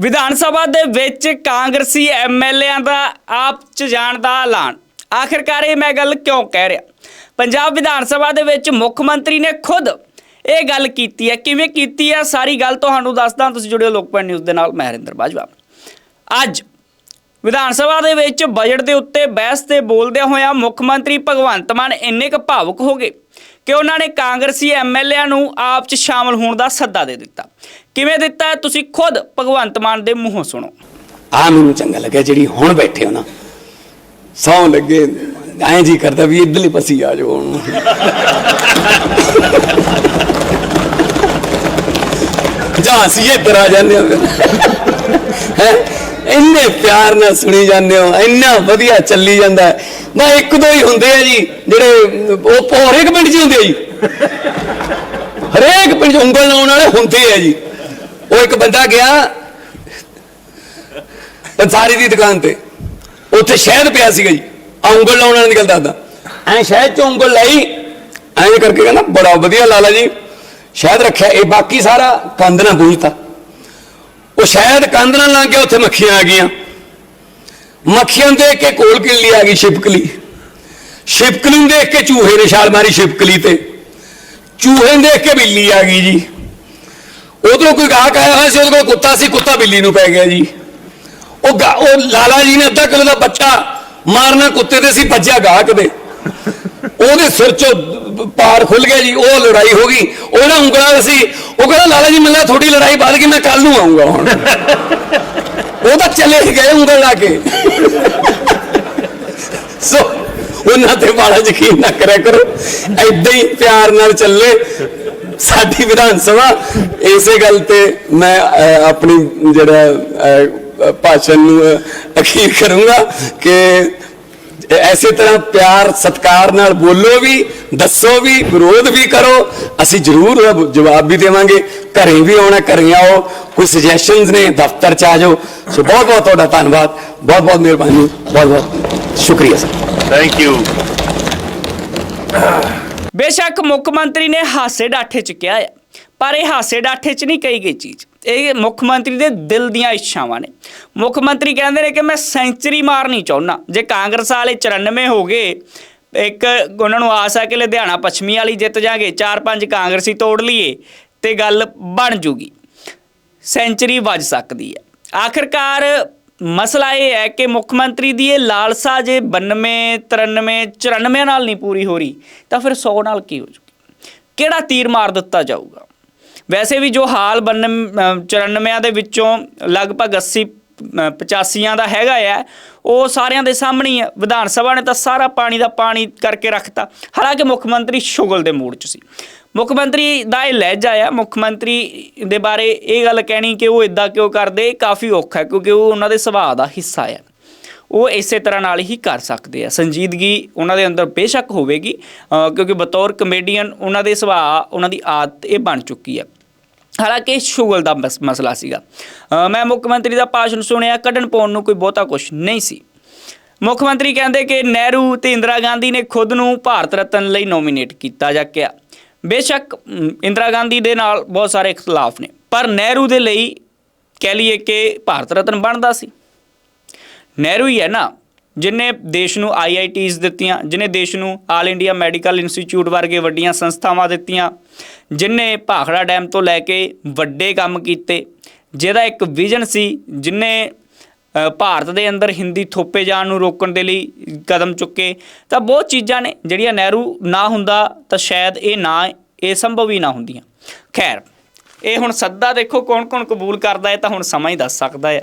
ਵਿਧਾਨ ਸਭਾ ਦੇ ਵਿੱਚ ਕਾਂਗਰਸੀ ਐਮਐਲਏਆਂ ਦਾ ਆਪ ਚ ਜਾਣ ਦਾ ਐਲਾਨ। ਆਖਿਰਕਾਰ ਇਹ ਮੈਂ ਗੱਲ ਕਿਉਂ ਕਹਿ ਰਿਹਾ? ਪੰਜਾਬ ਵਿਧਾਨ ਸਭਾ ਦੇ ਵਿੱਚ ਮੁੱਖ ਮੰਤਰੀ ਨੇ ਖੁਦ ਇਹ ਗੱਲ ਕੀਤੀ ਹੈ। ਕਿਵੇਂ ਕੀਤੀ ਹੈ? ਸਾਰੀ ਗੱਲ ਤੁਹਾਨੂੰ ਦੱਸਦਾ। ਤੁਸੀਂ ਜੁੜਿਓ ਲੋਕਪਾਲ ਨਿਊਜ਼ ਦੇ ਨਾਲ। ਮੈਂ ਹਰਿੰਦਰ ਬਾਜਵਾ। ਅੱਜ ਵਿਧਾਨ ਸਭਾ ਦੇ ਵਿੱਚ ਬਜਟ ਦੇ ਉੱਤੇ ਬਹਿਸ ਤੇ ਬੋਲਦਿਆਂ ਹੋਇਆਂ ਮੁੱਖ ਮੰਤਰੀ ਭਗਵੰਤ ਮਾਨ ਇੰਨੇ ਕੁ ਭਾਵੁਕ ਹੋ ਗਏ ਕਿ ਉਹਨਾਂ ਨੇ ਕਾਂਗਰਸੀ ਐਮਐਲਏਆਂ ਨੂੰ ਆਪ 'ਚ ਸ਼ਾਮਲ ਹੋਣ ਦਾ ਸੱਦਾ ਦੇ ਦਿੱਤਾ। ਕਿਵੇਂ ਦਿੱਤਾ ਤੁਸੀਂ ਖੁਦ ਭਗਵੰਤ ਮਾਨ ਦੇ ਮੂੰਹੋਂ ਸੁਣੋ। ਆ ਮੈਨੂੰ ਚੰਗਾ ਲੱਗਿਆ ਜਿਹੜੀ ਹੁਣ ਬੈਠੇ ਹੋ ਨਾ। ਸੌ ਲੱਗੇ, ਐਂ ਜੀ ਕਰਦਾ ਵੀ ਇਧਰਲੀ ਪਸੀ ਆ ਜਾਓ ਹੁਣ। ਜਾਂ ਅਸੀਂ ਇੱਧਰ ਆ ਜਾਂਦੇ ਹੋ। ਹੈ? ਇੰਨੇ ਪਿਆਰ ਨਾਲ ਸੁਣੀ ਜਾਂਦੇ ਹੋ, ਇੰਨਾ ਵਧੀਆ ਚੱਲੀ ਜਾਂਦਾ ਮੈਂ ਇੱਕ ਦੋ ਹੀ ਹੁੰਦੇ ਆ ਜੀ, ਜਿਹੜੇ ਉਹ ਹਰੇਕ ਪਿੰਡ 'ਚ ਹੁੰਦੇ ਆ ਜੀ। ਹਰੇਕ ਪਿੰਡ 'ਚ ਉਂਗਲ ਲਾਉਣ ਵਾਲੇ ਹੁੰਦੇ ਆ ਜੀ। ਉਹ ਇੱਕ ਬੰਦਾ ਗਿਆ ਪੰਸਾਰੀ ਦੀ ਦੁਕਾਨ ਤੇ। ਉੱਥੇ ਸ਼ਹਿਦ ਪਿਆ ਸੀਗਾ ਜੀ। ਆ ਉਂਗਲ ਲਾਉਣ ਵਾਲਾ ਨਿਕਲਦਾ ਹੁੰਦਾ ਐ ਸ਼ਹਿਦ ਚੋਂ ਉਂਗਲ ਲਾਈ, ਐਂ ਕਰਕੇ ਕਹਿੰਦਾ, ਬੜਾ ਵਧੀਆ ਲਾਲਾ ਜੀ। ਸ਼ਹਿਦ ਰੱਖਿਆ, ਇਹ ਬਾਕੀ ਸਾਰਾ ਕੰਦ ਨਾ ਬੂਝਤਾ। ਉਹ ਸ਼ਾਇਦ ਕੰਧ ਨਾਲ ਲੰਘ ਗਿਆ, ਉੱਥੇ ਮੱਖੀਆਂ ਆ ਗਈਆਂ। ਮੱਖੀਆਂ ਨੂੰ ਦੇਖ ਕੇ ਕੋਲ ਕਿੱਲੀ ਆ ਗਈ ਛਿਪਕਲੀ। ਛਿਪਕਲੀ ਨੂੰ ਦੇਖ ਕੇ ਚੂਹੇ ਨੇ ਛਾਲ ਮਾਰੀ ਛਿਪਕਲੀ ਤੇ। ਚੂਹੇ ਨੂੰ ਦੇਖ ਕੇ ਬਿੱਲੀ ਆ ਗਈ ਜੀ। ਉਧਰੋਂ ਕੋਈ ਗਾਹਕ ਆਇਆ ਹੋਇਆ ਸੀ, ਉਹਦੇ ਕੋਲ ਕੁੱਤਾ ਸੀ, ਕੁੱਤਾ ਬਿੱਲੀ ਨੂੰ ਪੈ ਗਿਆ ਜੀ। ਉਹ ਗਾ- ਉਹ ਲਾਲਾ ਜੀ ਨੇ ਅੱਧਾ ਕਿਲੋ ਦਾ ਬੱਚਾ ਮਾਰਨਾ ਕੁੱਤੇ ਤੇ ਸੀ, ਭੱਜਿਆ ਗਾਹਕ ਦੇ। ਉਹਦੇ ਸਿਰ ਚੋਂ ਪਾਰ ਖੁੱਲ ਗਿਆ ਜੀ, ਉਹ ਲੜਾਈ ਹੋ ਗਈ। ਉਹ ਨਾ ਉਂਗਲਾਂ ਸੀ, ਉਹ ਕਹਿੰਦਾ, ਲਾਲਾ ਜੀ ਮੈਨੂੰ ਥੋੜੀ ਲੜਾਈ ਵੱਧ ਗਈ ਮੈਂ ਕੱਲ ਨੂੰ ਆਉਂਗਾ ਹੁਣ? ਉਹ ਤਾਂ ਚਲੇ ਗਏ ਉਂਗਲ ਲਾ ਕੇ। ਸੋ, ਉਹਨਾਂ ਤੇ ਬਾਲਾ ਯਕੀਨ ਨਾ ਕਰਿਆ ਕਰੋ ਐਦਾਂ ਹੀ ਪਿਆਰ ਨਾਲ ਚੱਲੇ। ਸਾਡੀ ਵਿਧਾਨ ਸਭਾ, ਇਸੇ ਗੱਲ ਤੇ ਮੈਂ ਆਪਣੀ ਜਿਹੜਾ ਭਾਸ਼ਣ ਨੂੰ ਅਖੀਰ ਕਰੂੰਗਾ ਕਿ ਐਸੇ ਤਰ੍ਹਾਂ ਪਿਆਰ ਸਤਕਾਰ ਨਾਲ ਬੋਲੋ ਵੀ ਦੱਸੋ ਵੀ ਵਿਰੋਧ ਵੀ ਕਰੋ। ਅਸੀਂ ਜ਼ਰੂਰ ਜਵਾਬ ਵੀ ਦੇਵਾਂਗੇ। ਘਰੇ ਵੀ ਆਉਣਾ ਘਰੇ ਆਓ। ਕੋਈ ਸੁਜੈਸ਼ਨਸ ਨੇ ਦਫ਼ਤਰ ਚ ਆ ਜਾਓ। ਸੋ ਬਹੁਤ ਬਹੁਤ ਤੁਹਾਡਾ ਧੰਨਵਾਦ। ਬਹੁਤ ਬਹੁਤ ਮਿਹਰਬਾਨੀ। ਬਹੁਤ ਬਹੁਤ ਸ਼ੁਕਰੀਆ ਸਰ। ਥੈਂਕ ਯੂ ਬੇਸ਼ੱਕ ਮੁੱਖ ਮੰਤਰੀ ਨੇ ਹਾਸੇ ਡਾਠੇ ਚ ਕਿਹਾ ਹੈ ਪਰ ਇਹ ਹਾਸੇ ਡਾਠੇ ਚ ਨਹੀਂ ਕਹੀ ਗਈ ਚੀਜ਼। ਇਹ ਮੁੱਖ ਮੰਤਰੀ ਦੇ ਦਿਲ ਦੀਆਂ ਇੱਛਾਵਾਂ ਨੇ। ਮੁੱਖ ਮੰਤਰੀ ਕਹਿੰਦੇ ਨੇ ਕਿ ਮੈਂ ਸੈਂਚਰੀ ਮਾਰਨੀ ਚਾਹੁੰਦਾ ਜੇ ਕਾਂਗਰਸ ਵਾਲੇ 94 ਹੋ ਗਏ, ਇੱਕ ਉਹਨਾਂ ਨੂੰ ਆਸ ਹੈ ਕਿ ਲੁਧਿਆਣਾ ਪੱਛਮੀ ਵਾਲੀ ਜਿੱਤ ਜਾਗੇ, ਚਾਰ ਪੰਜ ਕਾਂਗਰਸੀ ਤੋੜ ਲਈਏ ਤੇ ਗੱਲ ਬਣ ਜੂਗੀ। ਸੈਂਚਰੀ ਵੱਜ ਸਕਦੀ ਹੈ। ਆਖਿਰਕਾਰ ਮਸਲਾ ਇਹ ਹੈ ਕਿ ਮੁੱਖ ਮੰਤਰੀ ਦੀ ਇਹ ਲਾਲਸਾ ਜੇ 92 93 94 ਨਾਲ ਨਹੀਂ ਪੂਰੀ ਹੋ ਰਹੀ, ਤਾਂ ਫਿਰ 100 ਨਾਲ ਕੀ ਹੋ ਜੂਗੀ? ਕਿਹੜਾ ਤੀਰ ਮਾਰ ਦਿੱਤਾ ਜਾਊਗਾ? ਵੈਸੇ ਵੀ ਜੋ ਹਾਲ 94 ਦੇ ਵਿੱਚੋਂ ਲਗਭਗ 80 ਅ, 85 ਦਾ ਹੈਗਾ ਆ ਉਹ ਸਾਰਿਆਂ ਦੇ ਸਾਹਮਣੇ ਹੀ ਹੈ ਵਿਧਾਨ ਸਭਾ ਨੇ ਤਾਂ ਸਾਰਾ ਪਾਣੀ ਦਾ ਪਾਣੀ ਕਰਕੇ ਰੱਖਤਾ। ਹਾਲਾਂਕਿ ਮੁੱਖ ਮੰਤਰੀ ਸ਼ੁਗਲ ਦੇ ਮੂਡ 'ਚ ਸੀ। ਮੁੱਖ ਮੰਤਰੀ ਦਾ ਇਹ ਲਹਿਜਾ ਆ ਮੁੱਖ ਮੰਤਰੀ ਦੇ ਬਾਰੇ ਇਹ ਗੱਲ ਕਹਿਣੀ ਕਿ ਉਹ ਇਦਾਂ ਕਿਉਂ ਕਰਦੇ ਕਾਫੀ ਔਖਾ ਕਿਉਂਕਿ ਉਹ ਉਹਨਾਂ ਦੇ ਸੁਭਾਅ ਦਾ ਹਿੱਸਾ ਆ। ਉਹ ਇਸੇ ਤਰ੍ਹਾਂ ਨਾਲ ਹੀ ਕਰ ਸਕਦੇ ਆ। ਸੰਜੀਦਗੀ ਉਹਨਾਂ ਦੇ ਅੰਦਰ ਬੇਸ਼ੱਕ ਹੋਵੇਗੀ ਕਿਉਂਕਿ ਬਤੌਰ ਕਮੇਡੀਅਨ ਉਹਨਾਂ ਦੇ ਸੁਭਾਅ ਉਹਨਾਂ ਦੀ ਆਦਤ ਇਹ ਬਣ ਚੁੱਕੀ ਆ। ਹਾਲਾਂਕਿ ਇਹ ਸ਼ੁਗਲ ਦਾ ਮਸ- ਮਸਲਾ ਸੀਗਾ। ਮੈਂ ਮੁੱਖ ਮੰਤਰੀ ਦਾ ਭਾਸ਼ਣ ਸੁਣਿਆ, ਕੱਢਣ ਪਾਉਣ ਨੂੰ ਕੋਈ ਬਹੁਤਾ ਕੁਝ ਨਹੀਂ ਸੀ। ਮੁੱਖ ਮੰਤਰੀ ਕਹਿੰਦੇ ਕਿ ਨਹਿਰੂ ਤੇ ਇੰਦਰਾ ਗਾਂਧੀ ਨੇ ਖੁਦ ਨੂੰ ਭਾਰਤ ਰਤਨ ਲਈ ਨੋਮੀਨੇਟ ਕੀਤਾ ਜਾ ਕਿਹਾ। ਬੇਸ਼ੱਕ ਇੰਦਰਾ ਗਾਂਧੀ ਦੇ ਨਾਲ ਬਹੁਤ ਸਾਰੇ ਇਖਤਲਾਫ ਨੇ, ਪਰ ਨਹਿਰੂ ਦੇ ਲਈ ਕਹਿ ਲਈਏ ਕਿ ਭਾਰਤ ਰਤਨ ਬਣਦਾ ਸੀ। ਨਹਿਰੂ ਹੀ ਹੈ ਨਾ ਜਿਨੇ ਦੇਸ਼ ਨੂੰ ਆਈਆਈਟੀਜ਼ ਦਿੱਤੀਆਂ, ਜਿਨੇ ਦੇਸ਼ ਨੂੰ ਆਲ ਇੰਡੀਆ ਮੈਡੀਕਲ ਇੰਸਟੀਚਿਊਟ ਵਰਗੇ ਵੱਡੀਆਂ ਸੰਸਥਾਵਾਂ ਦਿੱਤੀਆਂ, ਜਿਨੇ ਭਾਖੜਾ ਡੈਮ ਤੋਂ ਲੈ ਕੇ ਵੱਡੇ ਕੰਮ ਕੀਤੇ, ਜਿਹਦਾ ਇੱਕ ਵਿਜ਼ਨ ਸੀ ਜਿਨੇ ਭਾਰਤ ਦੇ ਅੰਦਰ ਹਿੰਦੀ ਥੋਪੇ ਜਾਣ ਨੂੰ ਰੋਕਣ ਦੇ ਲਈ ਕਦਮ ਚੁੱਕੇ, ਤਾਂ ਬਹੁਤ ਚੀਜ਼ਾਂ ਨੇ ਜਿਹੜੀਆਂ ਨਹਿਰੂ ਨਾ ਹੁੰਦਾ ਤਾਂ ਸ਼ਾਇਦ ਇਹ ਨਾ, ਇਹ ਸੰਭਵ ਹੀ ਨਾ ਹੁੰਦੀਆਂ। ਖੈਰ, ਇਹ ਹੁਣ ਸੱਦਾ ਦੇਖੋ ਕੌਣ ਕੌਣ ਕਬੂਲ ਕਰਦਾ ਹੈ ਤਾਂ ਹੁਣ ਸਮਾਂ ਹੀ ਦੱਸ ਸਕਦਾ ਹੈ।